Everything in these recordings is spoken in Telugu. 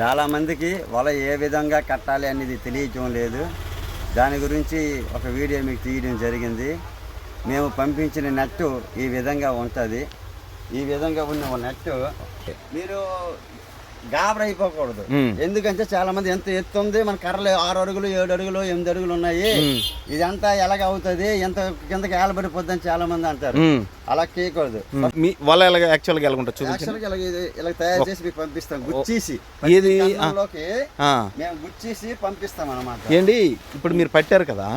చాలామందికి వల ఏ విధంగా కట్టాలి అనేది తెలియటం లేదు. దాని గురించి ఒక వీడియో మీకు తీయడం జరిగింది. మేము పంపించిన నెట్ ఈ విధంగా ఉంటుంది. ఈ విధంగా ఉన్న నెట్ మీరు గాబర అయిపోకూడదు. మ్మ్. ఎందుకంటే చాలా మంది ఎంత ఎత్తు ఉంది మన కర్రలు ఆరు అడుగులు ఏడు అడుగులు ఎనిమిది అడుగులు ఉన్నాయి. ఇదంతా ఎలాగ అవుతుంది? ఎంత కిందకి ఏలబడిపోద్దని చాలా మంది అంటారు. అలా చేయకూడదు. మీ వల ఎలాగ యాక్చువల్గా ఎలా ఉంటుంది చూపించండి. యాక్చువల్గా ఇలా తయారు చేసి మీకు పంపిస్తాం. గుచ్చేసి. ఏది? మేము గుచ్చేసి పంపిస్తాం అన్నమాట. ఏంటి? ఇప్పుడు మీరు పట్టారు కదా.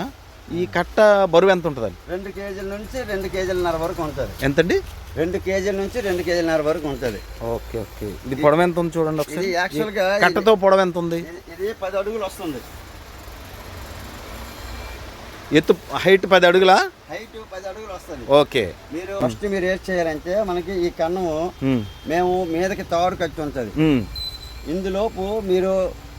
ఈ కట్ట బరువు ఎంత ఉంటుందండి? రెండు కేజీల నుంచి రెండు కేజీలన్నర వరకు ఉంటుంది. ఎంతండి? రెండు కేజీల నుంచి రెండు కేజీలన్నర వరకు ఉంటుంది. Okay okay. ఇది పొడవు ఎంత ఉంది చూడండి ఒకసారి. యాక్చువల్గా కట్టతో పొడవు ఎంత ఉంది? ఇది- పది అడుగులు వస్తుంది. ఎత్తు హైట్ పది అడుగులా? హైట్ పది అడుగులు వస్తుంది. ఓకే. మీరు ఫస్ట్ మీరు ఏం చేయాలంటే మనకి ఈ కన్నము మ్మ్. మీదకి తాడు కట్టి ఉంటుంది. ఇందులోపు మీరు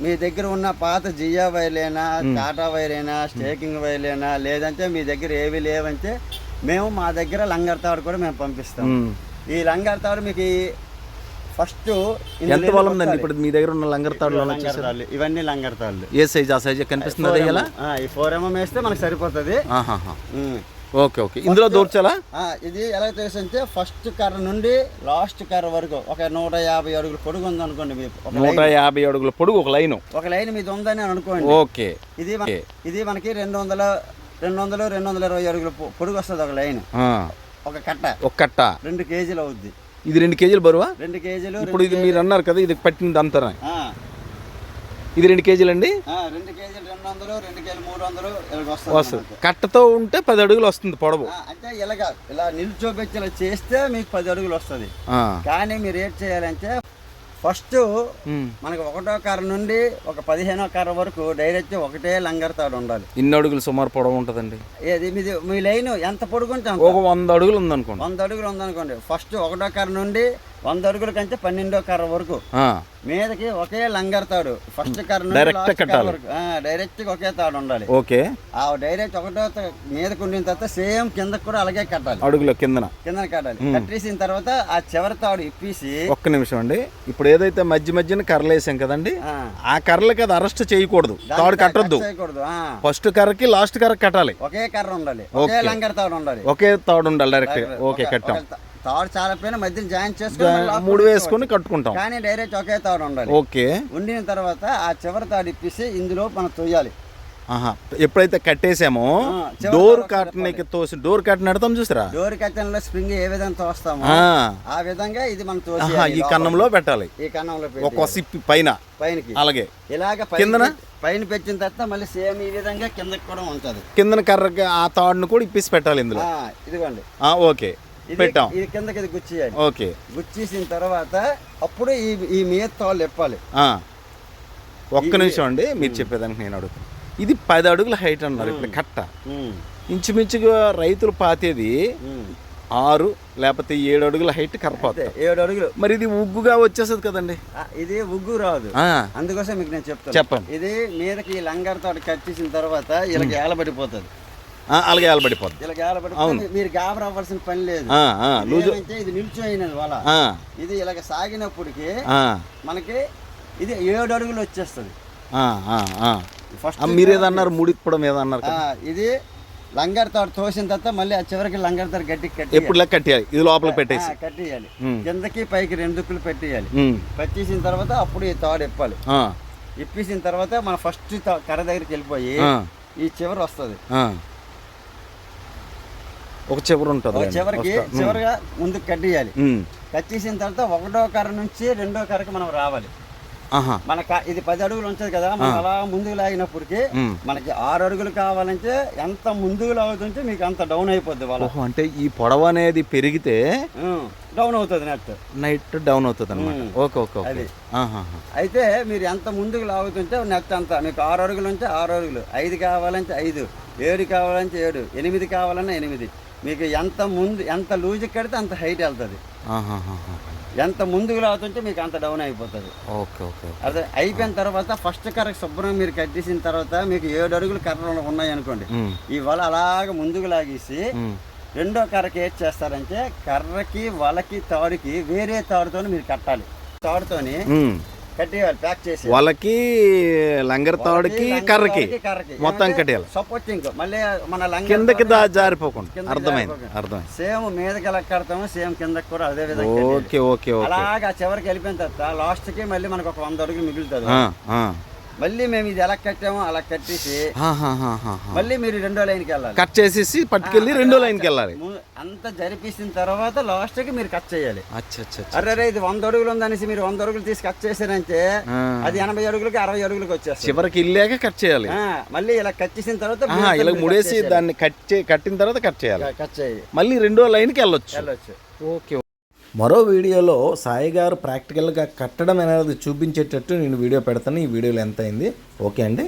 మీ దగ్గర ఉన్న పాత జియా వైర్లైనా టాటా వైరైనా స్టేకింగ్ వైర్లైనా లేదంటే మీ దగ్గర ఏవి లేవంటే మేము మా దగ్గర లంగర్ తాడు కూడా మేము పంపిస్తాం. ఈ లంగర్ తాడు మీకు ఫస్ట్ ఎంత బలం ఉందండి ఇప్పుడు మీ దగ్గర ఉన్న లంగర్ తాడులో ఇవన్నీ లంగర్ తాళ్ళు ఏ సైజ్? ఆ సైజ్ కనిపిస్తుంది ఈ ఫోర్ ఎంఎం వేస్తే మనకు సరిపోతుంది. Okay okay. ఇందులో దూర్చాలా? ఇది ఎలా తెలుసంటే ఫస్ట్ కర్ర నుండి లాస్ట్ కర్ర వరకు ఒక నూట యాభై అడుగులు పొడుగు ఉంది అనుకోండి మీ ఒక నూట యాభై అడుగుల పొడుగు ఒక లైను. ఒక లైన్ మీద ఉందని అనుకోండి. ఓకే. ఇది ఇది మనకి రెండు వందల రెండు వందలు రెండు వందల ఇరవై అడుగుల పొడుగు వస్తుంది ఒక లైన్. ఒక కట్ట. ఒక కట్ట. రెండు కేజీలు అవుద్ది. ఇది రెండు కేజీలు బరువా? రెండు కేజీలు ఇప్పుడు ఇది మీరు అన్నారు కదా ఇది పట్టింది అంతా ఆ, ఇది రెండు కేజీలు అండి రెండు కేజీలు రెండు వందలు రెండు కేజీలు మూడు వందలు వస్తుంది. కట్టతో ఉంటే పది అడుగులు వస్తుంది పొడవు. అంటే ఇలాగ ఇలా నిల్చోబెట్టి ఇలా చేస్తే మీకు పది అడుగులు వస్తుంది. కానీ మీరు ఏం చేయాలంటే ఫస్ట్. మనకు ఒకటో కర్ర నుండి ఒక పదిహేనో కర్ర వరకు డైరెక్ట్ ఒకటే లంగర్ తాడు ఉండాలి. ఇన్ని అడుగులు సుమారు పొడవు ఉంటుందండి. ఏది? మీది మీ లైన్ ఎంత పొడుగుంటే. ఒక వంద అడుగులు ఉందనుకోండి. వంద అడుగులు ఉందనుకోండి. ఫస్ట్ ఒకటో కర్ర నుండి వంద అడుగుల కంటే పన్నెండో కర్ర వరకు. మీదకి ఒకే లంగర్ తాడు. ఫస్ట్ కర్ర. వరకు. డైరెక్ట్ ఒకే తాడు ఉండాలి. ఓకే. ఆ డైరెక్ట్ ఒకటో మీదకి ఉండిన తర్వాత సేమ్ కిందకి కూడా అలాగే కట్టాలి. అడుగుల కిందన. కింద కట్టాలి. కట్టేసిన తర్వాత ఆ చివరి తాడు ఇప్పేసి ఒక్క నిమిషం అండి. ఇప్పుడు ఏదైతే మధ్య మధ్యన కర్రలు వేసాం కదండి ఆ, కర్రలకి అది అరెస్ట్ చేయకూడదు. తాడు కట్టొద్దు. కట్ చేయకూడదు. ఆ, ఫస్ట్ కర్రకి లాస్ట్ కర్ర కట్టాలి. ఒకే కర్ర ఉండాలి. ఒకే. లంగర్ తాడు ఉండాలి. ఒకే తాడు ఉండాలి డైరెక్ట్ ఓకే కట్టాం. తాడు చాలా పైన మధ్యన జాయిన్ చేసుకొని మూడు. వేసుకొని కట్టుకుంటాం. కానీ డైరెక్ట్ ఒకే తాడు ఉండాలి. ఓకే. ఉండిన తర్వాత ఆ చివరి తాడు ఇప్పేసి ఇందులో మనం తొయ్యాలి. ఆహా ఎప్పుడైతే కట్టేసామో డోర్ కాటన్కి తోసి డోర్ కాటన్ నడతాం చూసారా? డోర్ కట్టెన్లో స్ప్రింగ్ ఏ విధంగా తోస్తామో ఆ. విధంగా ఇది మనం ఈ కన్నంలో పెట్టాలి. ఈ కన్నంలో ఒక సిప్పి పైన. పైనకి. అలాగే. ఇలాగ కిందన? పైన పైన పెట్టిన తర్వాత మళ్ళీ సేమ్ ఈ విధంగా కిందకి కూడా ఉంటది. కిందన కర్రకి ఆ తాడును కూడా ఇప్పేసి పెట్టాలి ఇందులో. ఇదిగోండి. ఆ, ఓకే. పెట్టాం. ఇది కిందకి గుచ్చేయాలి ఓకే. గుచ్చేసిన తర్వాత అప్పుడు ఈ ఈ మీద తాళ్ళు ఎప్పాలి ఆ. ఒక్క నిమిషం అండి మీరు చెప్పేదానికి నేను అడుగుతాను ఇది పది అడుగుల హైట్ అన్నారు ఇప్పుడు కట్ట. ఇంచుమించుగా రైతులు పాతేది. ఆరు లేకపోతే ఏడు అడుగుల హైట్ కరపాత ఏడు అడుగులు. మరి ఇది ఉగ్గుగా వచ్చేస్తుంది కదండి. ఇది ఉగ్గు రాదు. అందుకోసం మీకు నేను చెప్తాను చెప్పండి. ఇది మీదకి ఈ లంగర్ తోటి కట్ చేసిన తర్వాత వీళ్ళకి ఏలబడిపోతుంది. అలాగే ఆలబడిపోద్ది. వీళ్ళకి ఏలబడిపోతే మీరు గాబర అవ్వాల్సిన పని లేదు. లూజు ఇది నిల్చోయినది ఆ, ఇది ఇలాగ సాగినప్పటికి మనకి ఇది ఏడు అడుగులు వచ్చేస్తుంది. ఫస్ట్ మీరు ఏదన్నారు ముడిప్పడం ఏదన్నారు ఇది లంగర్ తాడు తోసిన తర్వాత మళ్ళీ ఆ చివరికి లంగర్ తాడు గట్టి కట్టి ఎప్పుడు కట్టేయాలి? ఇది లోపల పెట్టేసి. కట్టేయాలి. కిందకి పైకి రెండు దుక్కులు పెట్టేయాలి. పట్టేసిన తర్వాత అప్పుడు ఈ తాడు ఇప్పాలి. ఇప్పేసిన తర్వాత మన ఫస్ట్ కర్ర దగ్గరికి వెళ్ళిపోయి ఈ చివరి వస్తుంది. ఒక చివరి ఉంటుంది చివరికి చివరిగా ముందుకు కట్టేయాలి ఉమ్, కట్టేసిన తర్వాత ఒకటో కర్ర నుంచి రెండో కర్రకి మనం రావాలి. ఆహా. మన క- ఇది పది అడుగులు ఉంటుంది కదా మనం అలా ముందుకు లాగినప్పటికి. మనకి ఆరు అడుగులు కావాలంటే ఎంత ముందుకు లాగుతుంటే మీకు అంత డౌన్ అయిపోద్ది వాళ్ళ. అంటే ఈ పొడవు అనేది పెరిగితే డౌన్ అవుతుంది నెట్. నైట్ డౌన్ అవుతుంది అనమాట. ఓకే ఓకే అది. అయితే మీరు ఎంత ముందుకు లాగుతుంటే నెట్ అంత మీకు ఆరు అడుగులు ఉంటే ఆరు అడుగులు. ఐదు కావాలంటే ఐదు ఏడు కావాలంటే ఏడు ఎనిమిది కావాలన్నా ఎనిమిది. మీకు ఎంత ముందు ఎంత లూజ్ కడితే అంత హైట్ వెళ్తుంది. ఎంత ముందుకు లాగుతుంటే మీకు అంత డౌన్ అయిపోతుంది ఓకే ఓకే అదే అయిపోయిన తర్వాత ఫస్ట్ కర్ర శుభ్రంగా మీరు కట్టేసిన తర్వాత మీకు ఏడు అడుగులు కర్రలు ఉన్నాయి అనుకోండి ఈ వల అలాగ ముందుకు లాగేసి. రెండో కర్రకి ఏం చేస్తారంటే కర్రకి వలకి తాడుకి వేరే తాడుతో మీరు కట్టాలి తాడుతోని. కట్టేయాలి ప్యాక్ చేసి వాళ్ళకి లంగర్ తాడుకి కర్రకి మొత్తం కట్టేయాలి. సపోర్టింగ్ మళ్ళీ మన లంగా కిందకి దా జారిపోకుండా. అర్థమైంది. అర్థమైంది. సేమ్ మీదకి ఎలా కడతామో సేమ్ కిందకి కూడా అదే విధంగా. Okay okay okay. అలాగా చివరికి వెళ్ళిపోయిన తర్వాత లాస్ట్కి మళ్ళీ మనకు ఒక వంద అడుగులు మిగులుతుంది. మళ్ళీ మేము ఇది ఎలా కట్టామో అలా కట్టేసి. మళ్ళీ మీరు రెండో లైన్కి వెళ్ళాలి. కట్ చేసేసి పట్టుకెళ్ళి రెండో లైన్కి వెళ్ళాలి. అంతా జరిపేసిన తర్వాత లాస్ట్కి మీరు కట్ చేయాలి. అరే ఇది వంద అడుగులు ఉందనేసి మీరు వంద అడుగులు తీసి కట్ చేశారంటే. అది ఎనభై అడుగులకి అరవై అడుగులకి వచ్చేస్తుంది. చివరికి వెళ్ళాక కట్ చేయాలి. మళ్ళీ ఇలా కట్ చేసిన తర్వాత ఇలా ముడేసి. దాన్ని కట్ చే కట్టిన తర్వాత కట్ చేయాలి. కట్ చేయాలి. మళ్ళీ రెండో లైన్కి వెళ్ళొచ్చు. వెళ్ళొచ్చు. ఓకే. మరో వీడియోలో సాయి గారు ప్రాక్టికల్గా కట్టడం అనేది చూపించేటట్టు నేను వీడియో పెడతాను. ఈ వీడియోలో ఎంత అయింది ఓకే అండి.